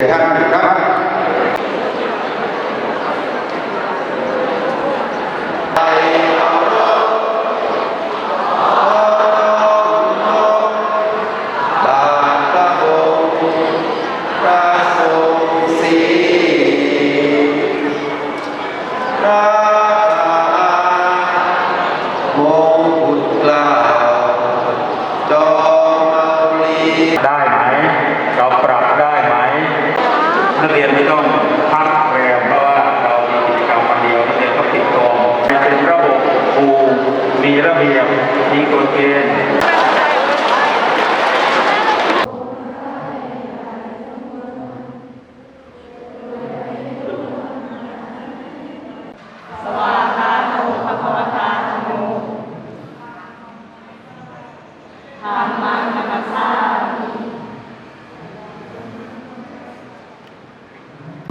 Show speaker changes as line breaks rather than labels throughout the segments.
ท่ นักเรี
ยนไม่ต้องพักแรมเพราะว่าเรามีกิจกรรมวันเดียวนักเรียนก็ปิดกองเป็นระบบครูมีระเบียบมีกฎเกณฑ์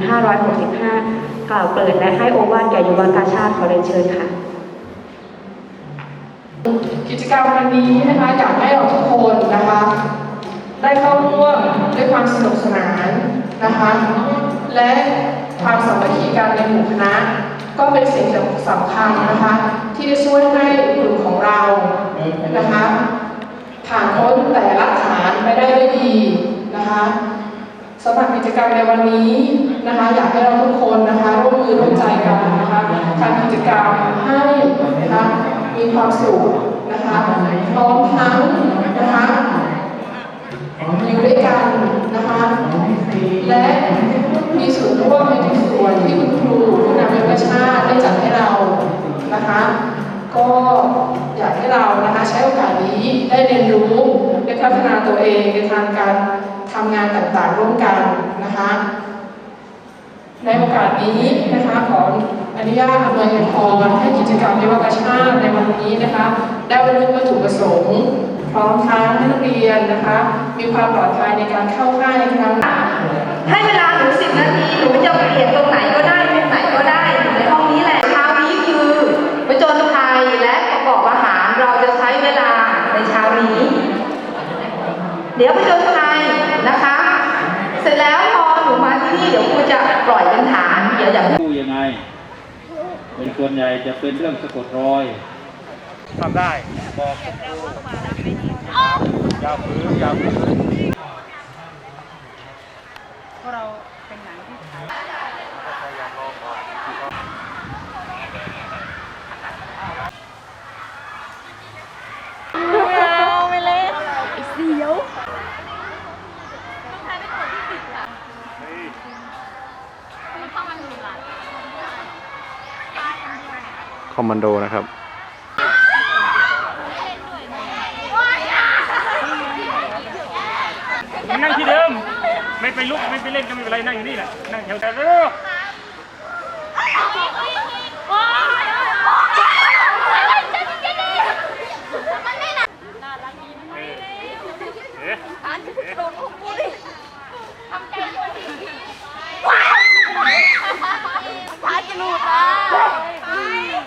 565 กล่าวเปิดและให้โอวาทแก่ยุวกาชาติขอเรียนเชิญค่ะ
กิจกรรมวันนี้นะคะอยากให้เราทุกคนนะคะ ได้เข้าร่วมด้วยความสนุกสนานนะคะ และความสามัคคีกันในหมู่คณะก็เป็นสิ่งสำคัญนะคะ ที่จะช่วยให้กลุ่มของเรานะคะผ่านพ้นแต่ละฐานไปได้ด้วยดีนะคะสำหรับกิจกรรมในวันนี้ นะคะ อยากให้เราทุกคนนะคะร่วมมือร่วมใจกันนะคะทำกิจกรรมให้นะคะมีความสุขนะคะพร้อมทั้งนะคะอยู่ด้วยกันนะคะ และมีส่วนร่วมในทุกส่วนที่คุณครูผู้นำยุวชาติได้จัดให้เรานะคะ ก็อยากให้เรานะคะใช้โอกาสนี้ได้เรียนรู้ได้พัฒนาตัวเองในทางการทำงานต่างๆร่วมกันนะคะ ในโอกาสนี้นะคะขออนุญาตอำนวยพรให้กิจกรรมยุวกชาติในวันนี้นะคะ ได้บรรลุวัตถุประสงค์พร้อมทั้งให้นักเรียนนะคะ มีความปลอดภัยในการเข้าค่ายในครั้งนี้
ให้เวลาหนูสิบนาทีหนูจะเปลี่ยนตรงไหนก็ได้ตรงไหนก็ได้อยู่ในห้องนี้แหละเช้านี้คือประจนภัยและประกอบอาหารเราจะใช้เวลาในเช้านี้ เดี๋ยวประจนภัยนะคะ เสร็จแล้วพอหนูมา ที่นี่เดี๋ยวครูจะปล่อยกันฐานเดี๋ยวอย่า
สู้ยังไง เป็นส่วนใหญ่จะเป็นเรื่องสะกดรอย
ทำได้บอกคุณครูอยาวฝืนอยาวฝืน
คอม มานโดนะครับ
นั่งที่เดิม ไม่ไปลุกไม่ไปเล่นก็ไม่เป็นไรนั่งอยู่นี่แหละนั่งแถวแต่เร็วเอ๊ะ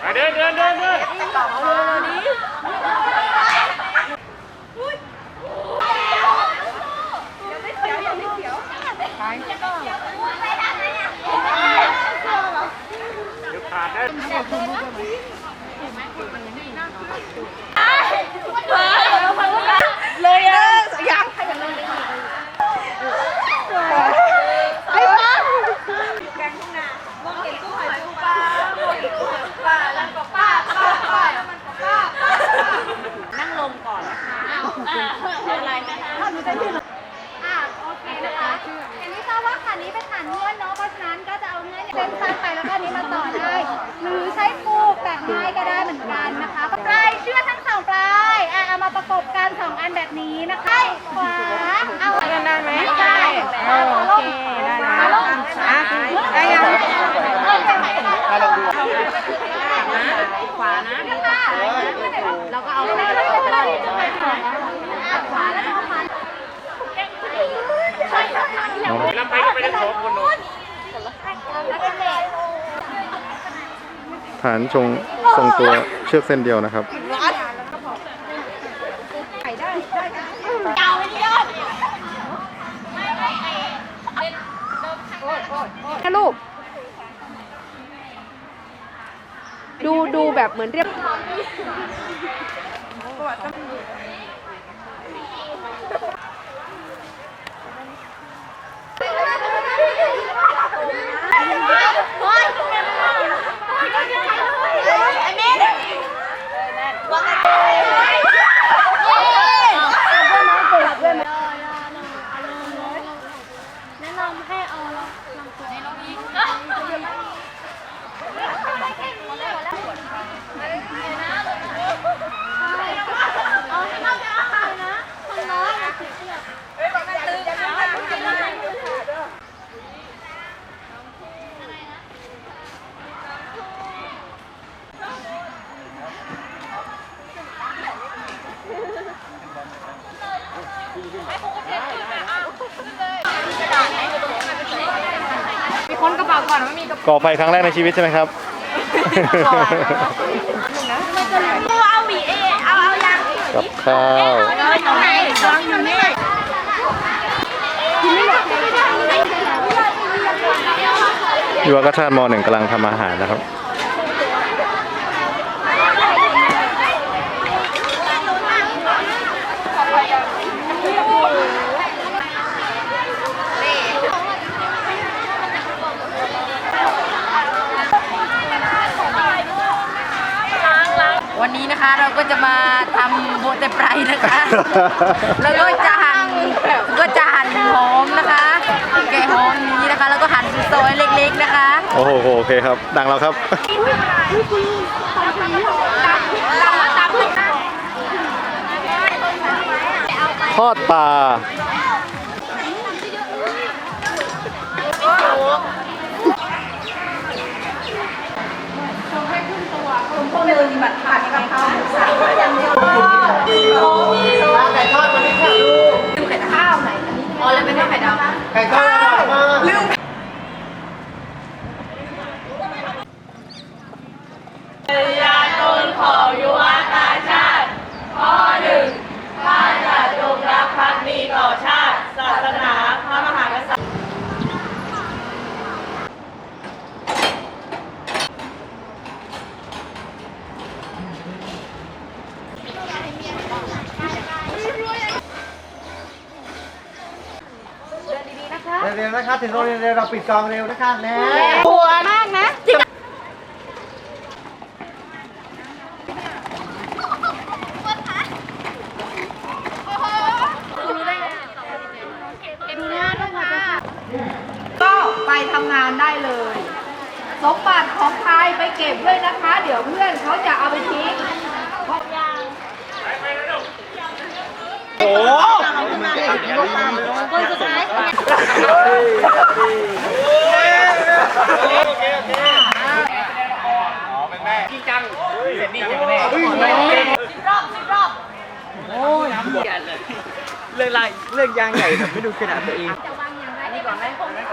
ไปเดินเดินเดินเดิน เดี๋ยวขาดนะ
อะโอเคนะคะอย่างที่ทราบว่าขันนี้เป็นขันนวดเนาะเพราะฉะนั้นก็จะเอาเนื้อเนี่ยเส้นสั้นไปแล้วก็อันนี้มาต่อได้ หรือใช้ปูแบบไม้ก็ได้เหมือนกันนะคะปลายเชือกทั้งสองปลายอะเอามาประกันแบบนี้นะคะขวาเอาได้ไหมได้โอเคได้แล้วอะได้ยังเริ่มจากไหนคะขวานะเราก็เอาไปเลยขวาแล้วขวา
แล้วไปก็ไปทั้งสองคนเนอะ
ฐานชงทรงตัวเชือกเส้นเดียวนะครับ
ยาวไปที่ยอด
นะลูก ดูดูแบบเหมือนเรียบ
แนะนำให้เอาลองตัวในรถนี้เอาให้มันไปเอาเลยนะคนน้อยนะเสียเปรียบ
มีคนกระเป๋า ก่อนไม่มีกระ
ก่อไฟครั้งแรกในชีวิตใช่ไหมครับ
เอาหวีเอเอาเอายัง
กับข้าว
ตรงไหนวางอยู่นี่
ยุวกชาติมหนึ่งกำลังทำอาหารนะครับ
วั นนี้นะคะเราก็จะมาทำโบเตไพรนะคะ แล้วก็จะหั่นก็จะหั่นหอมนะคะแกะหอมนี้นะคะ แล้วก็หั่นเป็นซอยเล็กๆนะคะ
โอ้โหโอเคครับ ดังแล้วครับ ทอดปลา
อ๋อแล้วเป็นข้าวไข่ดาว
เร็วๆนะครับถึงโรงเรียนเร็วเราปิดกองเร็วนะคะแน่
ปวดมากนะ
ก็ไปทำงานได้เลย สมบัติของใครไปเก็บด้วยนะคะ เดี๋ยวเพื่อนเขาจะเอาไปทิ้ง
คนสุดท้าย
เรื่องอะไรเรื่องยางใหญ่แบบไม่ดูขนาดตัวเอง
จะวางอย่างไรให้ก่อนไหมผมไม่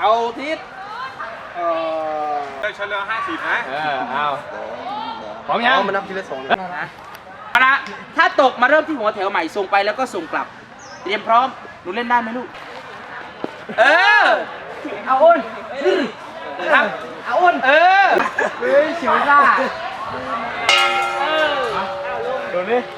เอาทิศ
ได้ชนเรือห้าสิบนะ
เออเอา
พร้อมยัง
เอามานับทีละสองนะ
เอาละถ้าตกมาเริ่มที่หัวแถวใหม่ส่งไปแล้วก็ส่งกลับ เตรียมพร้อมหนูเล่นได้ไหมลูก เออ เอาอ้นครับเอาอ้นเออ
เฮ้ยเฉียวซ่าโดนดิมัน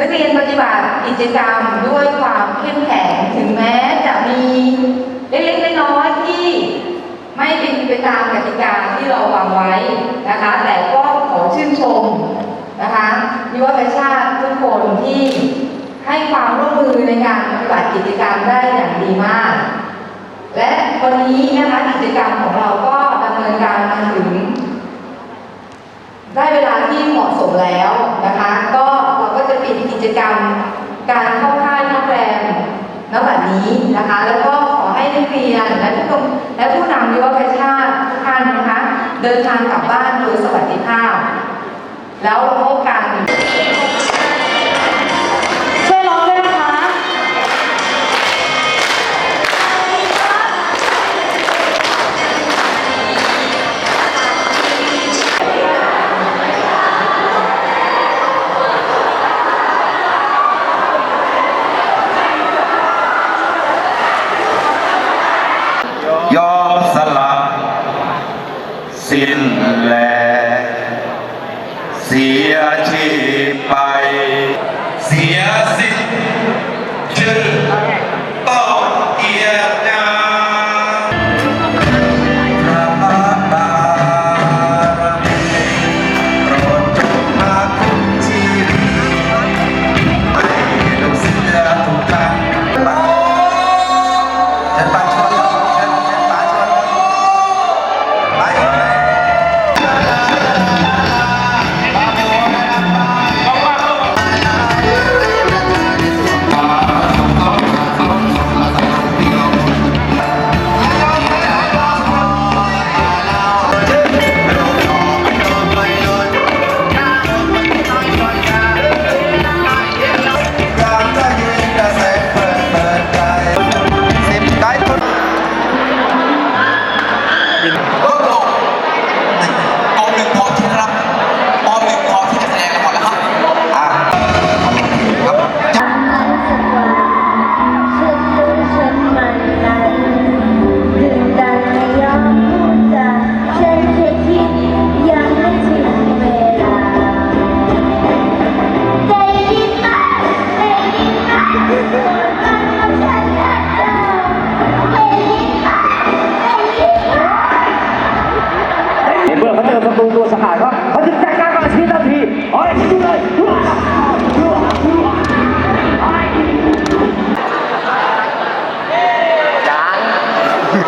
นั
กเรียนปฏิบัติกิจกรรมด้วยความเข้มแข็งถึงแม้จะมีเล็กๆน้อยๆที่ไม่เป็นไปตามกติกาที่เราวางไว้นะคะ แต่ก็ขอชื่นชมนะคะยุวประชาติทุกคนที่ให้ความร่วมมือในการปฏิบัติกิจกรรมได้อย่างดีมาก และวันนี้นะคะกิจกรรมของเราก็ดำเนินการมาถึง ได้เวลาที่เหมาะสมแล้วนะคะ
ก็ กิกิจกรรม การเข้าค่ายนักแรมณแบบนี้นะคะ แล้วก็ขอให้นักเรียนและทุกและ
ผู้นำยุวกชาติทุกท่านนะคะ เดินทางกลับบ้านโดย
สวัสดิภาพ แล้วพบกัน